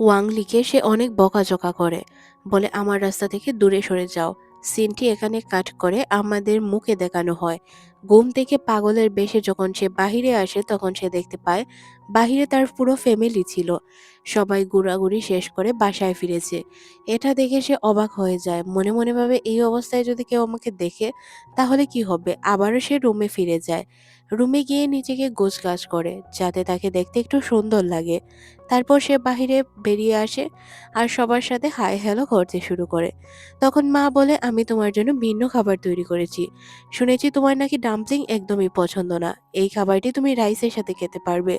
Wang লিকে সে অনেক বকাঝকা করে, বলে, আমার রাস্তা থেকে দূরে সরে যাও। সিনটি এখানে কাট করে আমাদের মুখে দেখানো হয়। ঘুম থেকে পাগলের বেশে যখন সে বাহিরে আসে, তখন সে দেখতে পায়, বাহিরে তার পুরো ফ্যামিলি ছিল। সবাই ঘোরাঘুরি শেষ করে বাসায় ফিরেছে। এটা দেখে সে অবাক হয়ে যায়। মনে মনে ভাবে, এই অবস্থায় যদি কেউ আমাকে দেখে, তাহলে কি হবে? আবারও সে রুমে ফিরে যায়। রুমে গিয়ে নিজেকে গোছ গাছ করে, যাতে তাকে দেখতে একটু সুন্দর লাগে। তারপর সে বাহিরে বেরিয়ে আসে আর সবার সাথে হাই হ্যালো করতে শুরু করে। তখন মা বলে, আমি তোমার জন্য ভিন্ন খাবার তৈরি করেছি। শুনেছি তোমার নাকি ডাম্পলিং একদমই পছন্দ না। এই খাবারটি তুমি রাইসের সাথে খেতে পারবে।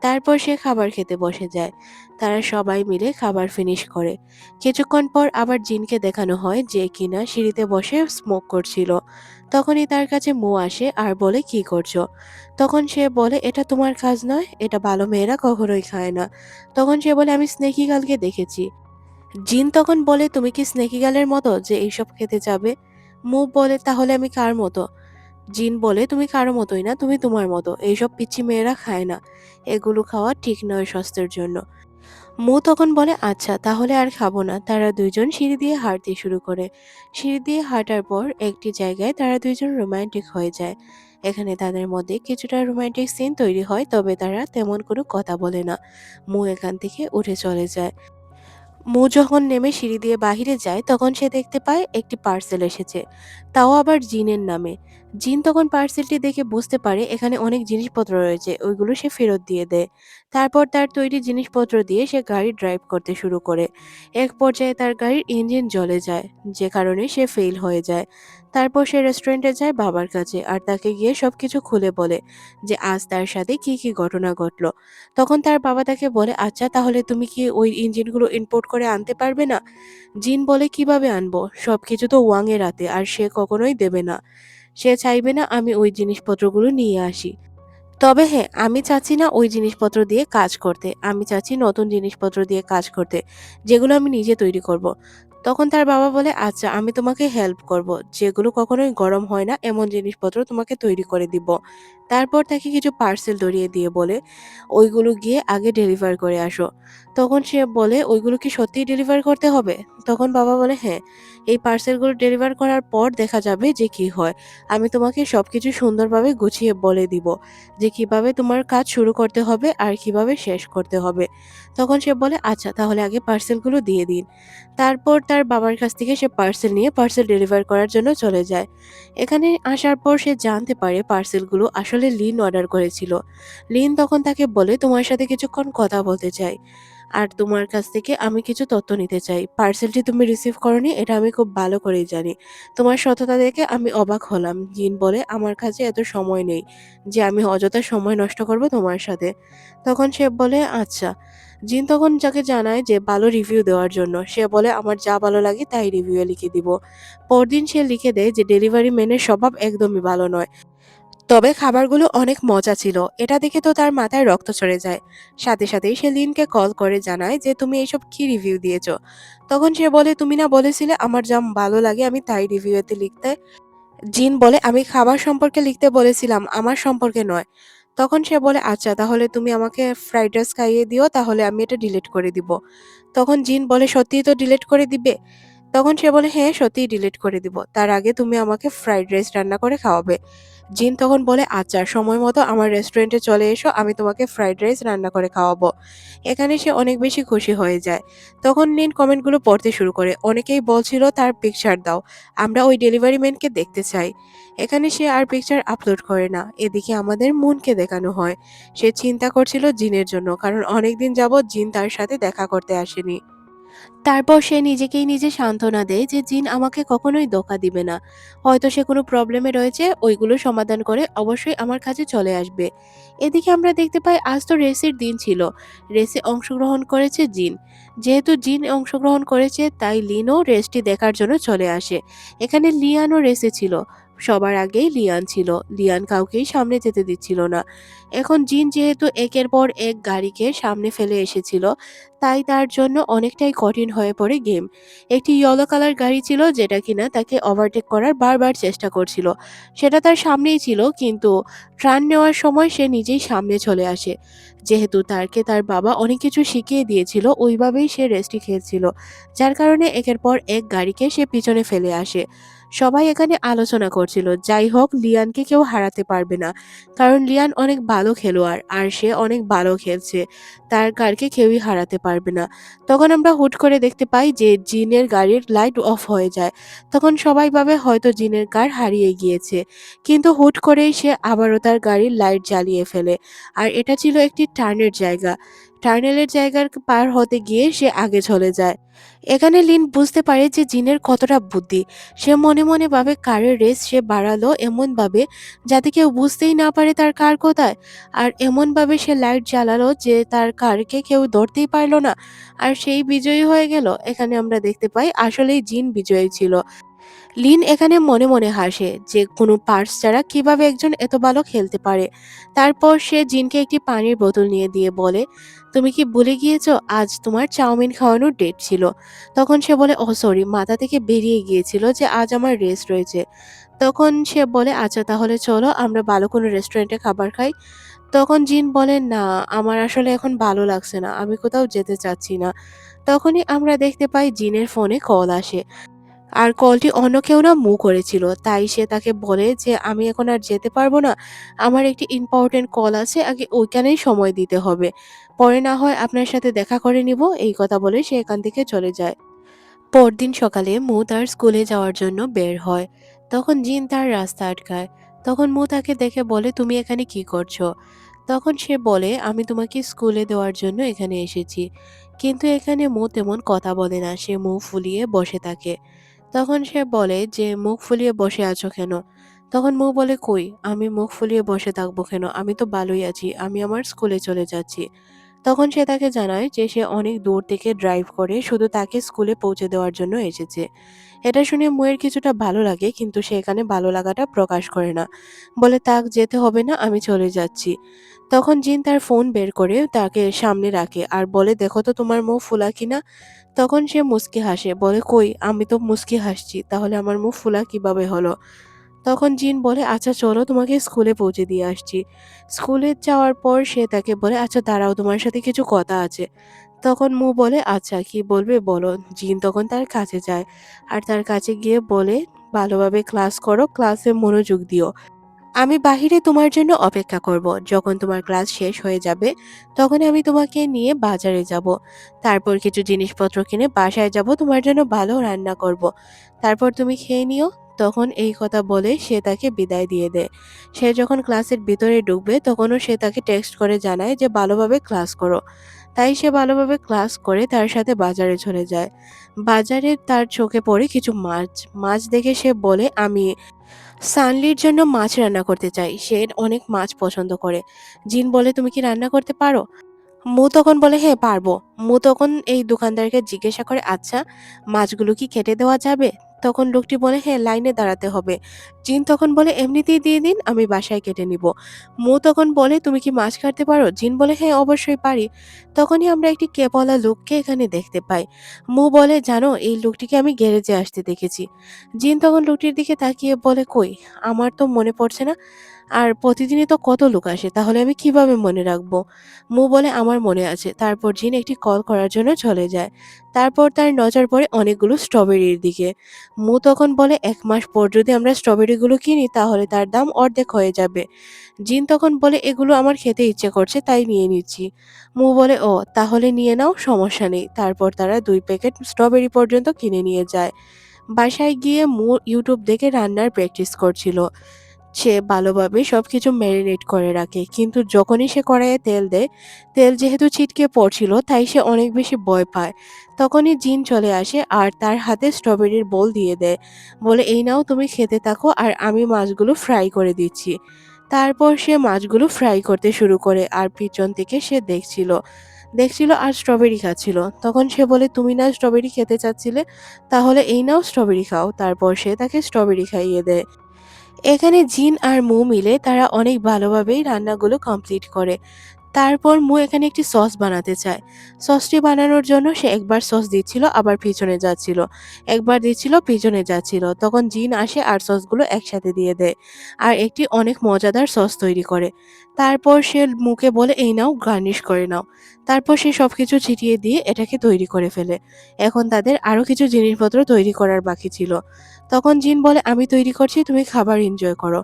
তারপর সে খাবার খেতে বসে যায়। তারা সবাই মিলে খাবার ফিনিশ করে। কিছুক্ষণ পর আবার জিনকে দেখানো হয় যে কিনা সিঁড়িতে বসে স্মোক করছিল। তখনই তার কাছে মো আসে আর বলে, কি করছ? তখন সে বলে, এটা তোমার কাজ নয়, এটা ভালো মেয়েরা কখনোই খায় না। তখন সে বলে, আমি স্নেকি গালকে দেখেছি। জিন তখন বলে, তুমি কি স্নেকি গালের মতো যে এইসব খেতে যাবে? মু বলে, তাহলে আমি কার মতো? জিন বলে, তুমি কারও মতোই না, তুমি তোমার মতো। এইসব পিচ্ছি মেয়েরা খায় না। এগুলো খাওয়া ঠিক নয় স্বাস্থ্যের জন্য। মু তখন বলে আচ্ছা তাহলে আর খাব না। তারা দুইজন সিঁড়ি দিয়ে হাঁটতে শুরু করে। সিঁড়ি দিয়ে হাঁটার পর একটি জায়গায় তারা দুইজন রোমান্টিক হয়ে যায়। এখানে তাদের মধ্যে কিছুটা রোমান্টিক সিন তৈরি হয়, তবে তারা তেমন কোনো কথা বলে না। মু এখান থেকে উঠে চলে যায়। মু যখন নেমে সিঁড়ি দিয়ে বাহিরে যায় তখন সে দেখতে পায় একটি পার্সেল এসেছে। তাও আবার জিনের নামে। জিন তখন পার্সেলটি দেখে বুঝতে পারে এখানে অনেক জিনিসপত্র রয়েছে, ওইগুলো সে ফেরত দিয়ে দেয়। তারপর তার তৈরি জিনিসপত্র দিয়ে সে গাড়ি ড্রাইভ করতে শুরু করে। এক পর্যায়ে তার গাড়ির ইঞ্জিন জ্বলে যায়, যে কারণে সে ফেল হয়ে যায়। তারপর সে রেস্টুরেন্টে যায় বাবার কাছে আর তাকে গিয়ে সবকিছু খুলে বলে যে, আজ তার সাথে কি কি ঘটনা ঘটলো? তখন তার বাবা তাকে বলে আচ্ছা তাহলে তুমি কি ওই ইঞ্জিনগুলো ইম্পোর্ট করে আনতে পারবে না? জিন বলে, কীভাবে আনব? সবকিছু তো ওয়াং এর হাতে আর সে কখনোই দেবে না। সে চাইবে না আমি ওই জিনিসপত্রগুলো নিয়ে আসি। তবে হ্যাঁ আমি চাচ্ছি না ওই জিনিসপত্র দিয়ে কাজ করতে। আমি চাচ্ছি নতুন জিনিসপত্র দিয়ে কাজ করতে, যেগুলো আমি নিজে তৈরি করব। তখন তার বাবা বলে আচ্ছা আমি তোমাকে হেল্প করব। যেগুলো কখনোই গরম হয় না, এমন জিনিসপত্র তোমাকে তৈরি করে দিব। তারপর তাকে কিছু পার্সেল ধরিয়ে দিয়ে বলে, ওইগুলো গিয়ে আগে ডেলিভার করে আসো। তখন সে বলে, ওইগুলো কি সত্যিই ডেলিভার করতে হবে? তখন বাবা বলে হ্যাঁ এই পার্সেলগুলো ডেলিভার করার পর দেখা যাবে যে কি হয়। আমি তোমাকে সবকিছু সুন্দরভাবে গুছিয়ে বলে দিব যে কীভাবে তোমার কাজ শুরু করতে হবে আর কীভাবে শেষ করতে হবে। তখন সে বলে আচ্ছা তাহলে আগে পার্সেলগুলো দিয়ে দিন। তারপর তার বাবার কাছ থেকে সে পার্সেল নিয়ে পার্সেল ডেলিভার করার জন্য চলে যায়। এখানে আসার পর সে জানতে পারে পার্সেলগুলো আসলে লিন অর্ডার করেছিল। লিন তখন তাকে বলে, তোমার সাথে কিছুক্ষণ কথা বলতে চাই। আর তোমার কাছ থেকে আমি কিছু তথ্য নিতে চাই। পার্সেলটি তুমি রিসিভ করনি, এটা আমি খুব ভালো করেই জানি। তোমার সততা দেখে আমি অবাক হলাম। জিন বলে, আমার কাছে এত সময় নেই যে আমি অযথা সময় নষ্ট করব তোমার সাথে। তখন সে বলে আচ্ছা। জিন তখন যাকে জানায় যে ভালো রিভিউ দেওয়ার জন্য, সে বলে, আমার যা ভালো লাগে তাই রিভিউয়ে লিখে দিব। পরদিন সে লিখে দেয় যে, ডেলিভারি ম্যানের স্বভাব একদমই ভালো নয়। তবে খাবারগুলো অনেক মজা ছিল। এটা দেখে তো তার মাথায় রক্ত চড়ে যায়। সাথে সাথেই সে লিনকে কল করে জানায় যে, তুমি এইসব কি রিভিউ দিয়েছ? তখন সে বলে, তুমি না বলেছিলে আমার যা ভালো লাগে আমি তাই রিভিউতে লিখতে জিন বলে, আমি খাবার সম্পর্কে লিখতে বলেছিলাম, আমার সম্পর্কে নয়। তখন সে বলে আচ্ছা তাহলে তুমি আমাকে ফ্রাইড রাইস খাইয়ে দিও, তাহলে আমি এটা ডিলিট করে দিব। তখন জিন বলে, সত্যিই তো ডিলিট করে দিবে? তখন সে বলে হ্যাঁ সত্যিই ডিলিট করে দিব। তার আগে তুমি আমাকে ফ্রাইড রাইস রান্না করে খাওয়াবে। জিন তখন বলে আচ্ছা সময় মতো আমার রেস্টুরেন্টে চলে এসো, আমি তোমাকে ফ্রাইড রাইস রান্না করে খাওয়াবো। এখানে সে অনেক বেশি খুশি হয়ে যায়। তখন লিন কমেন্টগুলো পড়তে শুরু করে, অনেকেই বলছিল, তার পিকচার দাও, আমরা ওই ডেলিভারি ম্যানকে দেখতে চাই। এখানে সে আর পিকচার আপলোড করে না, এদিকে আমাদের মনকে দেখানো হয়। সে চিন্তা করছিল জিনের জন্য, কারণ অনেকদিন যাবৎ জিন তার সাথে দেখা করতে আসেনি। তারপর সে নিজেকেই নিজে সান্ত্বনা দেয় যে জিন আমাকে কখনোই ধোকা দিবে না। হয়তো সে কোনো প্রবলেমে রয়েছে, ওইগুলো সমাধান করে অবশ্যই আমার কাছে চলে আসবে। এদিকে আমরা দেখতে পাই, আজ তো রেসের দিন ছিল। রেসে অংশগ্রহণ করেছে জিন। যেহেতু জিন অংশগ্রহণ করেছে, তাই লিনও রেসটি দেখার জন্য চলে আসে। এখানে লিয়ানও রেসে ছিল। সবার আগেই লিয়ান ছিল। লিয়ান কাউকেই সামনে যেতে দিচ্ছিল না। এখন জিন যেহেতু একের পর এক গাড়িকে সামনে ফেলে এসেছিল, তাই তার জন্য অনেকটাই কঠিন হয়ে পড়ে গেম। একটি ইয়েলো কালার গাড়ি ছিল যেটা কিনা তাকে ওভারটেক করার বারবার চেষ্টা করছিল। সেটা তার সামনেই ছিল, কিন্তু ট্রান নেওয়ার সময় সে নিজেই সামনে চলে আসে। যেহেতু তারকে তার বাবা অনেক কিছু শিখিয়ে দিয়েছিল, ওইভাবেই সে রেস্টি খেয়েছিল যার কারণে একের পর এক গাড়িকে সে পিছনে ফেলে আসে। সবাই এখানে আলোচনা করছিল। যাই হোক, লিয়ানকে কেউ হারাতে পারবে না। কারণ লিয়ান অনেক ভালো খেলোয়াড় আর সে অনেক ভালো খেলছে। তার কারকে কেউই হারাতে পারবে না। তখন আমরা হুট করে দেখতে পাই যে জিনের গাড়ির লাইট অফ হয়ে যায়। তখন সবাই ভাবে হয়তো জিনের কার হারিয়ে গিয়েছে। কিন্তু হুট করেই সে আবারও তার গাড়ির লাইট জ্বালিয়ে ফেলে। আর এটা ছিল একটি টার্নের জায়গা। টার্নেলের জায়গার পার হতে গিয়ে সে আগে চলে যায়। এখানে লিন বুঝতে পারে যে জিনের কতটা বুদ্ধি। সে মনে মনে ভাবে কারের রেস সে বাড়ালো এমনভাবে যাতে কেউ বুঝতেই না পারে তার কার কোথায়। আর এমনভাবে সে লাইট জ্বালালো যে তার কারকে কেউ ধরতেই পারল না। আর সেই বিজয়ী হয়ে গেল। এখানে আমরা দেখতে পাই আসলেই জিন বিজয়ী ছিল। লিন এখানে মনে মনে হাসে যে কোনো পার্স ছাড়া কীভাবে একজন এত ভালো খেলতে পারে। তারপর সে জিনকে একটি পানির বোতল নিয়ে দিয়ে বলে, তুমি কি ভুলে গিয়েছো? আজ তোমার চাউমিন খাওয়ানোর ডেট ছিল। তখন সে বলে, ও সরি, মাথা থেকে বেরিয়ে গিয়েছিল যে আজ আমার রেস্ট রয়েছে। তখন সে বলে আচ্ছা তাহলে চলো, আমরা ভালো কোনো রেস্টুরেন্টে খাবার খাই। তখন জিন বলে, না, আমার আসলে এখন ভালো লাগছে না, আমি কোথাও যেতে চাচ্ছি না। তখনই আমরা দেখতে পাই জিনের ফোনে কল আসে। আর কলটি অন্য কেউ না মু করেছিল। তাই সে তাকে বলে যে, আমি এখন আর যেতে পারব না। আমার একটি ইম্পর্টেন্ট কল আছে, আগে ওইখানেই সময় দিতে হবে। পরে না হয় আপনার সাথে দেখা করে নিব। এই কথা বলে সে এখান থেকে চলে যায়। পরদিন সকালে মু তার স্কুলে যাওয়ার জন্য বের হয়। তখন জিন তার রাস্তা আটকায়। তখন মু তাকে দেখে বলে, তুমি এখানে কি করছ? তখন সে বলে, আমি তোমাকে স্কুলে দেওয়ার জন্য এখানে এসেছি। কিন্তু এখানে মু তেমন কথা বলে না। সে মুখ ফুলিয়ে বসে থাকে। তখন সে বলে যে, মুখ ফুলিয়ে বসে আছো কেন? তখন মৌ বলে, কই, আমি মুখ ফুলিয়ে বসে থাকব কেন? আমি তো ভালোই আছি, আমি আমার স্কুলে চলে যাচ্ছি। তখন সে তাকে জানায় যে, সে অনেক দূর থেকে ড্রাইভ করে, শুধু তাকে স্কুলে পৌঁছে দেওয়ার জন্য এসেছে। এটা শুনে মুয়ের কিছুটা ভালো লাগে, কিন্তু সে এখানে ভালো লাগাটা প্রকাশ করে না। বলে তাক যেতে হবে না, আমি চলে যাচ্ছি। তখন জিন তার ফোন বের করে তাকে সামনে রাখে আর বলে, দেখো তো তোমার মুখ ফুলা কিনা? তখন সে মুচকি হাসে, বলে, কই, আমি তো মুচকি হাসছি, তাহলে আমার মুখ ফুলা কীভাবে হলো? তখন জিন বলে আচ্ছা চলো তোমাকে স্কুলে পৌঁছে দিয়ে আসছি। স্কুলে যাওয়ার পর সে তাকে বলে আচ্ছা দাঁড়াও, তোমার সাথে কিছু কথা আছে। তখন মু বলে আচ্ছা কি বলবে বলো। জিন তখন তার কাছে যায় আর তার কাছে গিয়ে বলে, ভালোভাবে ক্লাস করো, ক্লাসে মনোযোগ দিও। আমি বাহিরে তোমার জন্য অপেক্ষা করব। যখন তোমার ক্লাস শেষ হয়ে যাবে তখন আমি তোমাকে নিয়ে বাজারে যাব। তারপর কিছু জিনিসপত্র কিনে বাসায় যাব, তোমার জন্য ভালো রান্না করব। তারপর তুমি খেয়ে নিও। তখন এই কথা বলে সে তাকে বিদায় দিয়ে দেয় সে যখন ক্লাসের ভিতরে ঢুকবে, তখনও সে তাকে টেক্সট করে জানায় যে, ভালোভাবে ক্লাস করো। তাই সে ভালোভাবে ক্লাস করে তার সাথে বাজারে চলে যায়। বাজারে তার চোখে পড়ে কিছু মাছ। মাছ দেখে সে বলে, আমি সানলির জন্য মাছ রান্না করতে চাই। সে অনেক মাছ পছন্দ করে। জিন বলে, তুমি কি রান্না করতে পারো? মু তখন বলে হ্যাঁ পারব। মু তখন এই দোকানদারকে জিজ্ঞাসা করে আচ্ছা মাছগুলো কি কেটে দেওয়া যাবে? তখন লোকটি বলে হ্যাঁ লাইনে দাঁড়াতে হবে। জিন তখন বলে, এমনিতেই দিয়ে দিন, আমি বাসায় কেটে নিব। মো তখন বলে, তুমি কি মাছ কাটতে পারো? জিন বলে হ্যাঁ অবশ্যই পারি। তখনই আমরা একটি কেপলা লোককে এখানে দেখতে পাই। মো বলে, জানো, এই লোকটিকে আমি গ্যারেজে আসতে দেখেছি। জিন তখন লোকটির দিকে তাকিয়ে বলে, কই, আমার তো মনে পড়ছে না। আর প্রতিদিনই তো কত লোক আসে, তাহলে আমি কীভাবে মনে রাখব? মু বলে, আমার মনে আছে। তারপর জিন একটি কল করার জন্য চলে যায়। তারপর তার নজর পড়ে অনেকগুলো স্ট্রবেরির দিকে। মু তখন বলে, এক মাস পর যদি আমরা স্ট্রবেরিগুলো কিনি, তাহলে তার দাম অর্ধেক হয়ে যাবে। জিন তখন বলে, এগুলো আমার খেতে ইচ্ছে করছে, তাই নিয়ে নিচ্ছি। মু বলে, ও, তাহলে নিয়ে নাও, সমস্যা নেই। তারপর তারা দুই প্যাকেট স্ট্রবেরি পর্যন্ত কিনে নিয়ে যায়। বাসায় গিয়ে মু ইউটিউব দেখে রান্নার প্র্যাকটিস করছিল। সে ভালোভাবে সব কিছু ম্যারিনেট করে রাখে। কিন্তু যখনই সে কড়াইয়ে তেল দেয়, তেল যেহেতু ছিটকে পড়ছিল, তাই সে অনেক বেশি ভয় পায়। তখনই জিন চলে আসে আর তার হাতে স্ট্রবেরির বোল দিয়ে দেয়। বলে, এই নাও, তুমি খেতে থাকো আর আমি মাছগুলো ফ্রাই করে দিচ্ছি। তারপর সে মাছগুলো ফ্রাই করতে শুরু করে আর পিছন থেকে সে দেখছিল দেখছিল আর স্ট্রবেরি খাচ্ছিল। তখন সে বলে, তুমি না স্ট্রবেরি খেতে চাচ্ছিলে, তাহলে এই নাও স্ট্রবেরি খাও। তারপর সে তাকে স্ট্রবেরি খাইয়ে দেয়। এখানে জিন আর মু মিলে তারা অনেক ভালোভাবেই রান্নাগুলো কমপ্লিট করে। তারপর মু এখানে একটি সস বানাতে চায়। সসটি বানানোর জন্য সে একবার সস দিচ্ছিল, আবার পিছনে যাচ্ছিল। একবার দিচ্ছিল, পিছনে যাচ্ছিল। তখন জিন আসে আর সসগুলো একসাথে দিয়ে দেয় আর একটি অনেক মজাদার সস তৈরি করে। তারপর সে মুখে বলে, এই নাও গার্নিশ করে নাও। তারপর সে সব কিছু ছিটিয়ে দিয়ে এটাকে তৈরি করে ফেলে। এখন তাদের আরও কিছু জিনিসপত্র তৈরি করার বাকি ছিল। তখন জিন বলে, আমি তৈরি করছি, তুমি খাবার এনজয় করো।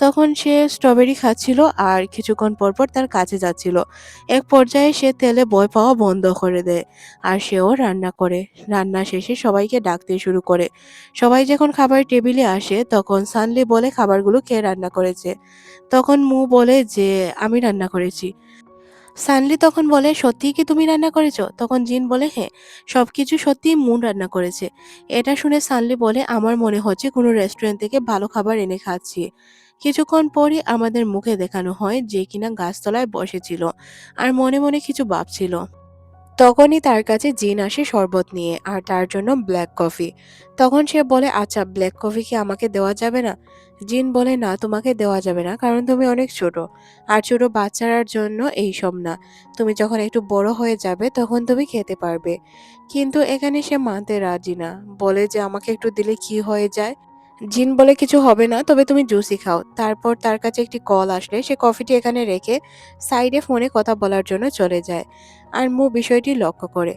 তখন সে স্ট্রবেরি খাচ্ছিল আর কিছুক্ষণ পরপর তার কাছে যাচ্ছিল। এক পর্যায়ে সে তেলে বয় পাওয়া বন্ধ করে দেয় আর সেও রান্না করে। রান্না শেষে সবাইকে ডাকতে শুরু করে। সবাই যখন খাবার টেবিলে আসে, তখন সানলি বলে, খাবারগুলো কে রান্না করেছে? তখন মু বলে, যে, আমি রান্না করেছি। সানলি তখন বলে, সত্যিই কি তুমি রান্না করেছ? তখন জিন বলে হ্যাঁ সব কিছু সত্যিই মুন রান্না করেছে। এটা শুনে সানলি বলে, আমার মনে হচ্ছে কোনো রেস্টুরেন্ট থেকে ভালো খাবার এনে খাচ্ছি। কিছুক্ষণ পরই আমাদের মুখে দেখানো হয় যে কিনা গাছতলায় বসেছিল, আর মনে মনে কিছু ভাবছিল। তখনই তার কাছে জিন আসে শরবত নিয়ে আর তার জন্য ব্ল্যাক কফি। তখন সে বলে আচ্ছা ব্ল্যাক কফি কি আমাকে দেওয়া যাবে না? জিন বলে, না, তোমাকে দেওয়া যাবে না, কারণ তুমি অনেক ছোট। আর ছোট বাচ্চারার জন্য এই সব না। তুমি যখন একটু বড় হয়ে যাবে, তখন তুমি খেতে পারবে। কিন্তু এখানে সে মানতে রাজি না। বলে যে, আমাকে একটু দিলে কি হয়ে যায়? জিন বলে, কিছু হবে না, তবে তুমি জুসি খাও। তারপর তার কাছে একটি কল আসলে, সে কফিটি এখানে রেখে সাইডে ফোনে কথা বলার জন্য চলে যায়। আর মু বিষয়টি লক্ষ্য করে।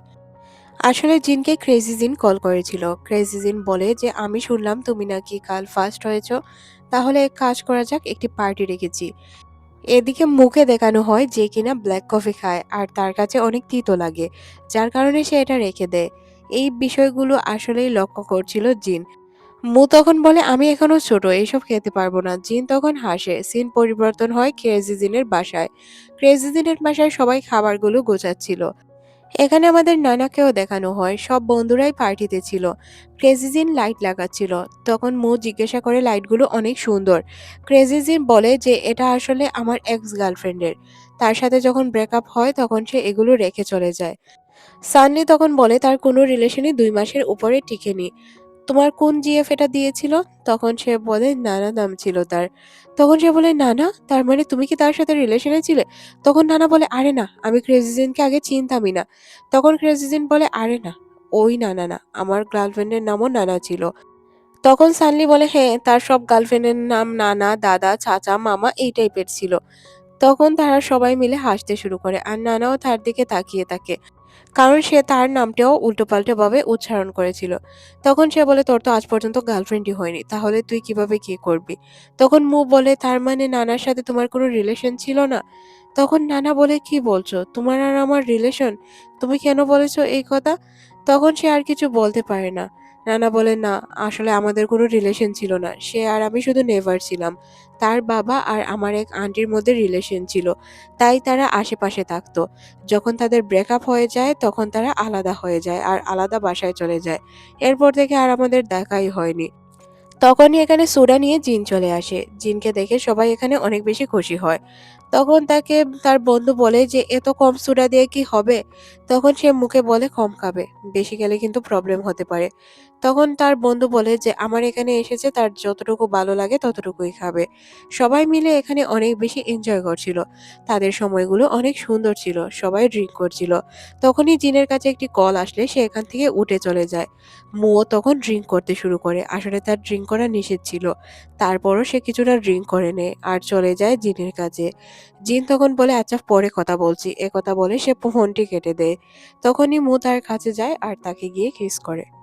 আসলে জিনকে ক্রেজি জিন কল করেছিল। ক্রেজি জিন বলে যে, আমি শুনলাম তুমি নাকি কাল ফার্স্ট হয়েছো, তাহলে এক কাজ করা যাক, একটি পার্টি রেখেছি। এদিকে মুখে দেখানো হয় যে কিনা ব্ল্যাক কফি খায়, আর তার কাছে অনেক তিতো লাগে, যার কারণে সে এটা রেখে দেয়। এই বিষয়গুলো আসলেই লক্ষ্য করছিল জিন। মু তখন বলে, আমি এখনও ছোট, এইসব খেতে পারব না। জিন তখন হাসে। সিন পরিবর্তন হয় ক্রেজি জিনের বাসায়। ক্রেজি জিনের বাসায় সবাই খাবারগুলো গোছাচ্ছিল। এখানে আমাদের নানাকেও দেখানো হয়। সব বন্ধুরাই পার্টিতে ছিল। ক্রেজিজিন লাইট লাগাচ্ছিল। তখন মু জিজ্ঞাসা করে, লাইটগুলো অনেক সুন্দর। ক্রেজিজিন বলে যে, এটা আসলে আমার এক্স গার্লফ্রেন্ডের তার সাথে যখন ব্রেকআপ হয়, তখন সে এগুলো রেখে চলে যায়। সানলি তখন বলে, তার কোনো রিলেশনই দুই মাসের উপরে টিকেনি। তোমার কোন জিএফ এটা দিয়েছিল? তখন সে বলে, নানা নাম ছিল তার। তখন সে বলে, নানা? তার মানে তুমি কি তার সাথে রিলেশনে ছিলে? তখন নানা বলে, আরে না, আমি ক্রেজিজেনকে আগে চিনতামই না। তখন ক্রেজিজেন বলে, আরে না, ওই নানা না, আমার গার্লফ্রেন্ডের নামও নানা ছিল। তখন সানলি বলে হ্যাঁ তার সব গার্লফ্রেন্ডের নাম নানা, দাদা, চাচা, মামা এই টাইপের ছিল। তখন তারা সবাই মিলে হাসতে শুরু করে, আর নানাও তার দিকে তাকিয়ে থাকে। কারণ সে তার নামটাও উল্টোপাল্টোভাবে উচ্চারণ করেছিল। তখন সে বলে, তোর তো আজ পর্যন্ত গার্লফ্রেন্ডই হয়নি, তাহলে তুই কীভাবে কি করবি? তখন মু বলে, তার মানে নানার সাথে তোমার কোনো রিলেশন ছিল না? তখন নানা বলে, কি বলছো? তোমার আর আমার রিলেশন তুমি কেন বলেছ এই কথা? তখন সে আর কিছু বলতে পারে না। নানা বলে, না, আসলে আমাদের কোনো রিলেশন ছিল না। সে আর আমি শুধু নেভার ছিলাম। তার বাবা আর আমার এক আন্টির মধ্যে রিলেশন ছিল। তাই তারা আশেপাশে থাকতো। যখন তাদের ব্রেকআপ হয়ে যায়, তখন তারা আলাদা হয়ে যায় আর আলাদা বাসায় চলে যায়। এরপর থেকে আর আমাদের দেখাই হয়নি। তখনই এখানে সোডা নিয়ে জিন চলে আসে। জিনকে দেখে সবাই এখানে অনেক বেশি খুশি হয়। তখন তাকে তার বন্ধু বলে যে, এত কম সোডা দিয়ে কি হবে? তখন সে মুখে বলে, কম খাবে। বেশি খেলে কিন্তু প্রবলেম হতে পারে। তখন তার বন্ধু বলে যে, আমার এখানে এসেছে, তার যতটুকু ভালো লাগে ততটুকুই খাবে। সবাই মিলে এখানে অনেক বেশি এনজয় করছিল। তাদের সময়গুলো অনেক সুন্দর ছিল, সবাই ড্রিঙ্ক করছিল। তখনই জিনের কাছে একটি কল আসলে, সে এখান থেকে উঠে চলে যায়। মুও তখন ড্রিঙ্ক করতে শুরু করে। আসলে তার ড্রিঙ্ক করা নিষেধ ছিল। তারপরও সে কিছুটা ড্রিঙ্ক করে নেয়, আর চলে যায় জিনের কাছে। জিন তখন বলে আচ্ছা পরে কথা বলছি। এ কথা বলে সে ফোনটি কেটে দেয়। তখনই মু তার কাছে যায় আর তাকে গিয়ে কিস করে।